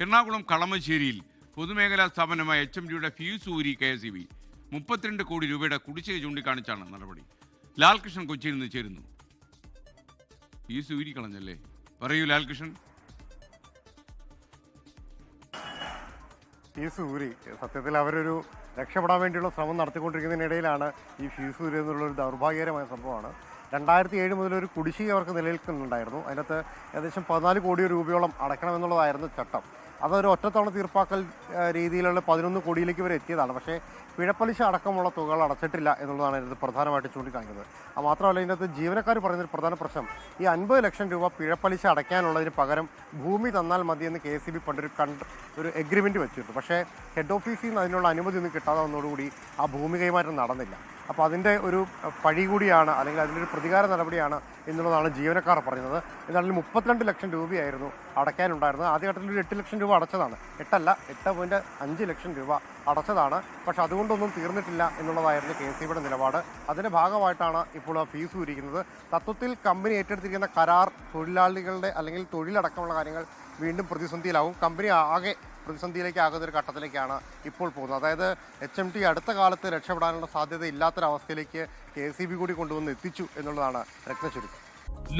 എറണാകുളം കളമശ്ശേരിയിൽ പൊതുമേഖലാ സ്ഥാപനമായ എച്ച് എം ഡിയുടെ ഫ്യൂസ് ഊരി കെ എസ് ഇ ബി മുപ്പത്തിരണ്ട് കോടി രൂപയുടെ കുടിശ്ശിക ചൂണ്ടിക്കാണിച്ചാണ് നടപടി. ലാൽകൃഷ്ണൻ കൊച്ചിയിൽ നിന്ന് ചേരുന്നു. ഫ്യൂസ് ഊരി കളഞ്ഞല്ലേ? പറയൂ ലാൽകൃഷ്ണൻ. ഫീസ് ഊരി. സത്യത്തിൽ അവരൊരു രക്ഷപ്പെടാൻ വേണ്ടിയുള്ള ശ്രമം നടത്തിക്കൊണ്ടിരിക്കുന്നതിനിടയിലാണ് ഈ ഫീസ് ഊരി എന്നുള്ളൊരു ദൗർഭാഗ്യകരമായ സംഭവമാണ്. രണ്ടായിരത്തി ഏഴ് മുതൽ ഒരു കുടിശ്ശിക അവർക്ക് നിലനിൽക്കുന്നുണ്ടായിരുന്നു. അതിനകത്ത് ഏകദേശം പതിനാല് കോടി രൂപയോളം അടയ്ക്കണമെന്നുള്ളതായിരുന്നു ചട്ടം. അതൊരു ഒറ്റത്തവണ തീർപ്പാക്കൽ രീതിയിലുള്ള പതിനൊന്ന് കോടിയിലേക്ക് വരെ എത്തിയതാണ്. പക്ഷേ പിഴപ്പലിശ അടക്കമുള്ള തുകകൾ അടച്ചിട്ടില്ല എന്നുള്ളതാണ് ഇതിനകത്ത് പ്രധാനമായിട്ട് ചൂണ്ടിക്കാണിക്കുന്നത്. അത് മാത്രമല്ല ഇതിനകത്ത് ജീവനക്കാർ പറയുന്നൊരു പ്രധാന പ്രശ്നം ഈ അൻപത് ലക്ഷം രൂപ പിഴപ്പലിശ അടയ്ക്കാനുള്ളതിന് പകരം ഭൂമി തന്നാൽ മതിയെന്ന് കെ എസ് സി ബി പണ്ടൊരു കണ്ട് ഒരു എഗ്രിമെന്റ് വെച്ചിട്ടുണ്ട് പക്ഷേ ഹെഡ് ഓഫീസിൽ നിന്ന് അതിനുള്ള അനുമതി ഒന്നും കിട്ടാതെ വന്നതോടുകൂടി ആ ഭൂമി കൈമാറ്റം നടന്നില്ല. അപ്പോൾ അതിന്റെ ഒരു പഴി കൂടിയാണ് അല്ലെങ്കിൽ അതിന്റെ ഒരു പ്രതികാര നടപടിയാണ് എന്നുള്ളതാണ് ജീവനക്കാർ പറയുന്നത് എന്നാലും മുപ്പത്തിരണ്ട് ലക്ഷം രൂപയായിരുന്നു അടയ്ക്കാനുണ്ടായിരുന്നത്. ആദ്യഘട്ടത്തിൽ ഒരു എട്ട് ലക്ഷം രൂപ അടച്ചതാണ്. എട്ടല്ല എട്ട് പോയിന്റ് അഞ്ച് ലക്ഷം രൂപ അടച്ചതാണ്. പക്ഷെ അതുകൊണ്ടൊന്നും തീർന്നിട്ടില്ല എന്നുള്ളതായിരുന്നു കെ സി ബിയുടെ നിലപാട്. അതിന്റെ ഭാഗമായിട്ടാണ് ഇപ്പോൾ ഫീസ് ഊരിക്കുന്നത് തത്വത്തിൽ കമ്പനി ഏറ്റെടുത്തിരിക്കുന്ന കരാർ തൊഴിലാളികളുടെ അല്ലെങ്കിൽ തൊഴിലടക്കമുള്ള കാര്യങ്ങൾ വീണ്ടും പ്രതിസന്ധിയിലാവും. കമ്പനി ആകെ പ്രതിസന്ധിയിലേക്ക് ആകുന്ന ഒരു ഘട്ടത്തിലേക്കാണ് ഇപ്പോൾ പോകുന്നത്. അതായത് എച്ച് എം ടി അടുത്ത കാലത്ത് രക്ഷപ്പെടാനുള്ള സാധ്യത ഇല്ലാത്തൊരവസ്ഥയിലേക്ക് കെ സി ബി കൂടി കൊണ്ടുവന്ന് എത്തിച്ചു എന്നുള്ളതാണ് രത്നചുരുക്കം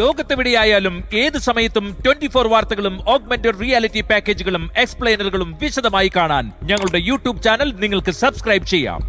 ലോകത്തെവിടെയായാലും ഏത് സമയത്തും ട്വന്റി ഫോർ വാർത്തകളും ഓഗ്മെന്റഡ് റിയാലിറ്റി പാക്കേജുകളും എക്സ്പ്ലെയിനറുകളും വിശദമായി കാണാൻ ഞങ്ങളുടെ യൂട്യൂബ് ചാനൽ നിങ്ങൾക്ക് സബ്സ്ക്രൈബ് ചെയ്യാം.